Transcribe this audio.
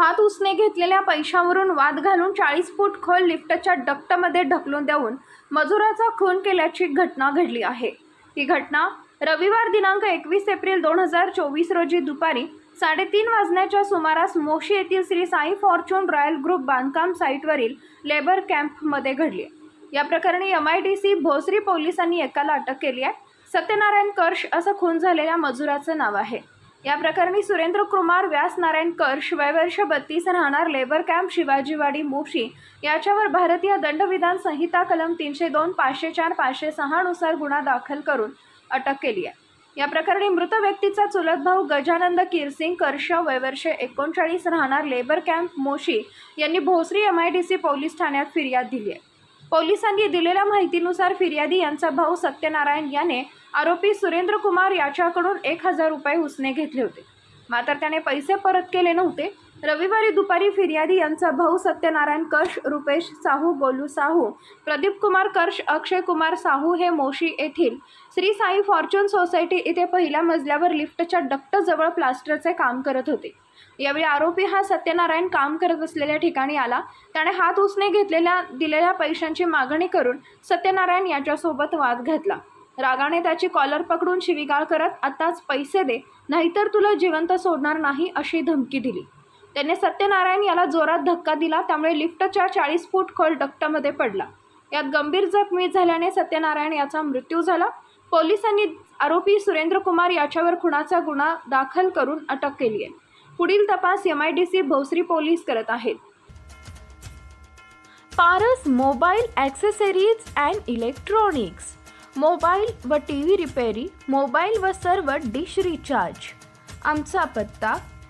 हात उसने घेतलेल्या पैशावरून वाद घालून चाळीस फूट खोल लिफ्टच्या डक्टमध्ये ढकलून देऊन मजुराचा खून केल्याची घटना घडली आहे. ही घटना रविवार दिनांक एकवीस एप्रिल दोन हजार चोवीस रोजी दुपारी साडेतीन वाजण्याच्या सुमारास मोशी येथील Shri Sai Fortune Royal Group बांधकाम साईटवरील लेबर कॅम्पमध्ये घडली या प्रकरणी M I D C Bhosari पोलिसांनी एकाला अटक केली आहे. सत्यनारायण कर्ष असं खून झालेल्या मजुराचं नाव आहे. या प्रकरणी सुरेंद्र कुमार व्यास नारायण कर्ष वर्ष बत्तीस राहणार लेबर कॅम्प शिवाजीवाडी मोशी याच्यावर भारतीय दंडविधान संहिता कलम तीनशे दोन पाचशे चार पाचशे सहानुसार गुन्हा दाखल करून अटक केली आहे. या प्रकरणी मृत व्यक्तीचा चुलत भाऊ गजानंद किरसिंग कर्ष वयवर्ष एकोणचाळीस राहणार लेबर कॅम्प मोशी यांनी Bhosari M I D C police ठाण्यात फिर्याद दिली आहे. पोलिसांनी दिलेल्या माहितीनुसार फिर्यादी यांचा भाऊ सत्यनारायण याने आरोपी सुरेंद्र कुमार याच्याकडून एक हजार रुपये उसने घेतले होते. मात्र त्याने पैसे परत केले नव्हते. रविवारी दुपारी फिर्यादी यांचा भाऊ सत्यनारायण कर्ष रुपेश साहू गोलू साहू प्रदीप कुमार कर्ष अक्षय कुमार साहू हे मोशी येथील श्री साई फॉर्च्युन सोसायटी इथे पहिल्या मजल्यावर लिफ्टच्या डक्टजवळ प्लास्टरचे काम करत होते. यावेळी आरोपी हा सत्यनारायण काम करत असलेल्या ठिकाणी आला. त्याने हात उसने घेतलेल्या दिलेल्या पैशांची मागणी करून सत्यनारायण याच्यासोबत वाद घातला. रागाने त्याची कॉलर पकडून शिवीगाळ करत आताच पैसे दे नाहीतर तुला जिवंत सोडणार नाही अशी धमकी दिली. त्याने सत्यनारायण याला जोरात धक्का दिला त्यामुळे लिफ्टच्या चाळीस फूट खोल डक्टमध्ये पडला. यात गंभीर जखमी झाल्याने सत्यनारायण याचा मृत्यू झाला. पोलिसांनी आरोपी सुरेंद्र कुमार याच्यावर खुणाचा गुन्हा दाखल करून अटक केली आहे. पुढील तपास M I D C Bhosari police करत आहेत. Paras mobile accessories and electronics. Mobile व टी व्ही रिपेरी मोबाईल व सर्व डिश रिचार्ज. आमचा पत्ता